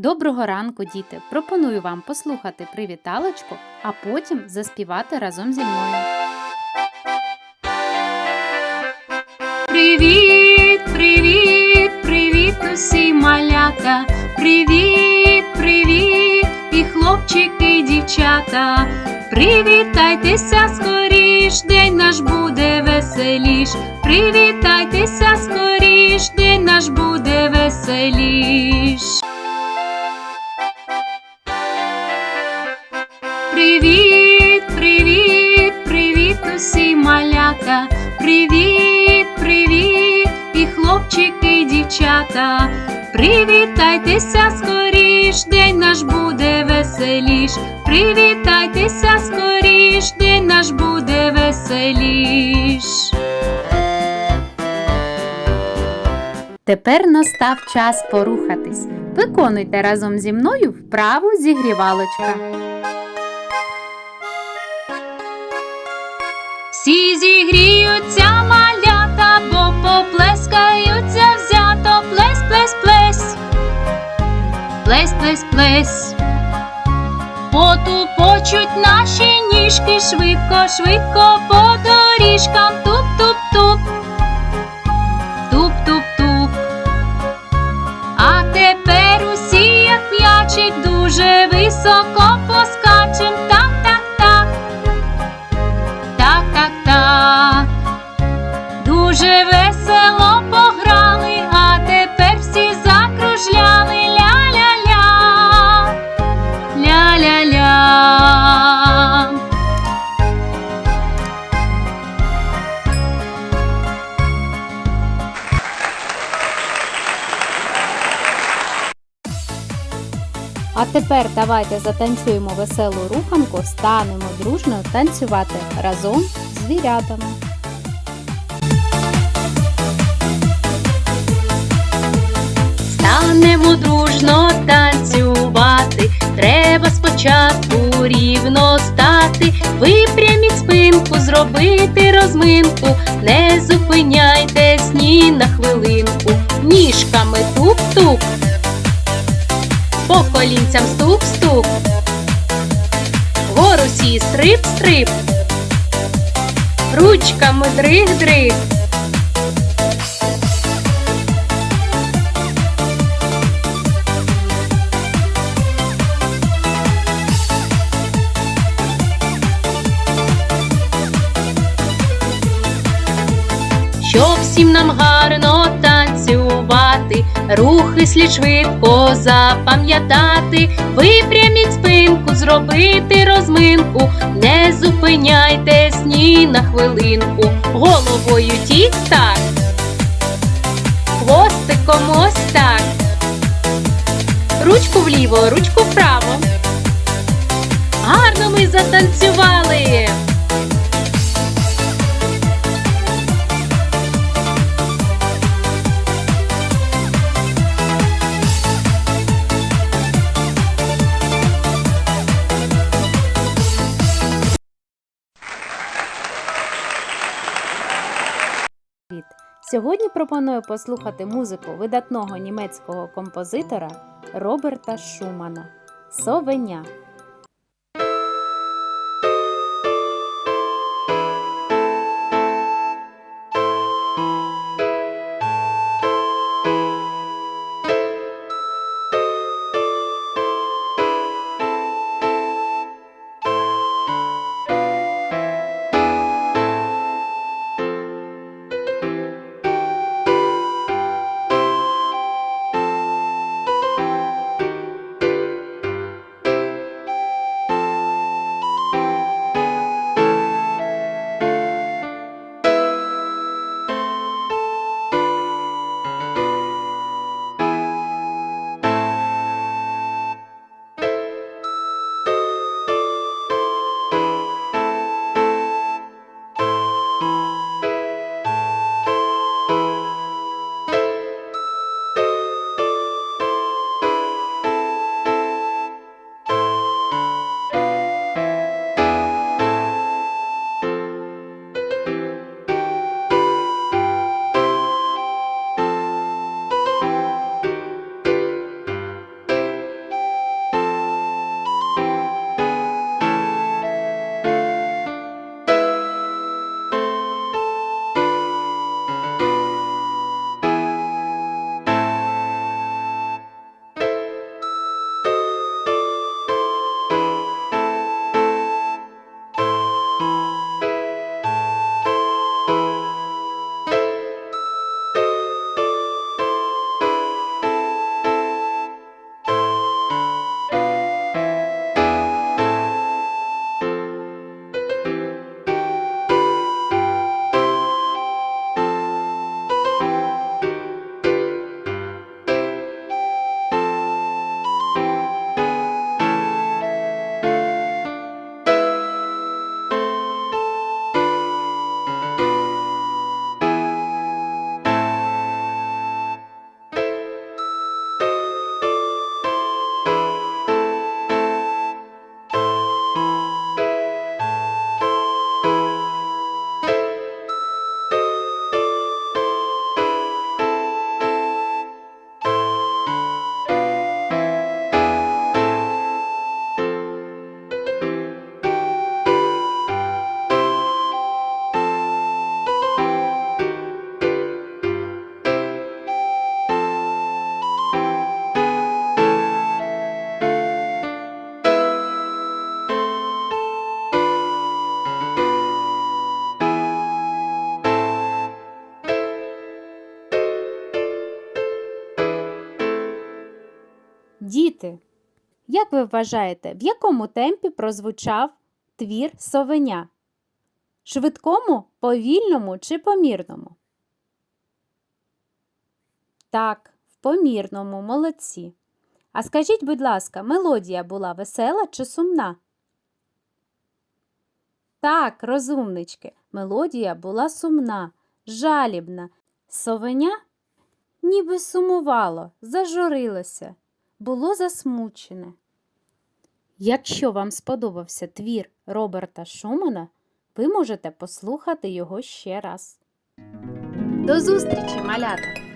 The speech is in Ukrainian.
Доброго ранку, діти! Пропоную вам послухати привіталочку, а потім заспівати разом зі мною. Привіт, привіт, привіт, усі малята! Привіт, привіт, і хлопчики, і дівчата. Привітайтеся скоріш, день наш буде веселіш. Привітайтеся скоріш, малята. Привіт, привіт, і хлопчики, і дівчата. Привітайтеся скоріш, день наш буде веселіш. Привітайтеся скоріш, день наш буде веселіш. Тепер настав час порухатись. Виконуйте разом зі мною вправу зігрівалочка. Всі зігріються малята, бо поплескаються взято. плес, плес, плес, плес, плес, плес, Потупочуть наші ніжки швидко, швидко по доріжкам. Туп-туп-туп. Тепер давайте затанцюємо веселу руханку, станемо дружно танцювати разом з звірятами. Станемо дружно танцювати. Треба спочатку рівно стати, випряміть спинку, зробити розминку, не зупиняйтесь ні на хвилинку. Ніжками туп-туп, по колінцям стук-стук, вгору сі стрип-стрип, ручками дриг-дриг. Щоб всім нам гарно рухи слід швидко запам'ятати, випряміть спинку, зробити розминку, не зупиняйтесь ні на хвилинку, головою тік-так, хвостиком ось так, ручку вліво, ручку вправо. Гарно ми затанцювали. Сьогодні пропоную послухати музику видатного німецького композитора Роберта Шумана Совеня. Діти, як ви вважаєте, в якому темпі прозвучав твір совеня? Швидкому, повільному чи помірному? Так, в помірному, молодці. А скажіть, будь ласка, мелодія була весела чи сумна? Так, розумнички, мелодія була сумна, жалібна. Совеня ніби сумувало, зажурилося, було засмучене. Якщо вам сподобався твір Роберта Шумана, ви можете послухати його ще раз. До зустрічі, малята!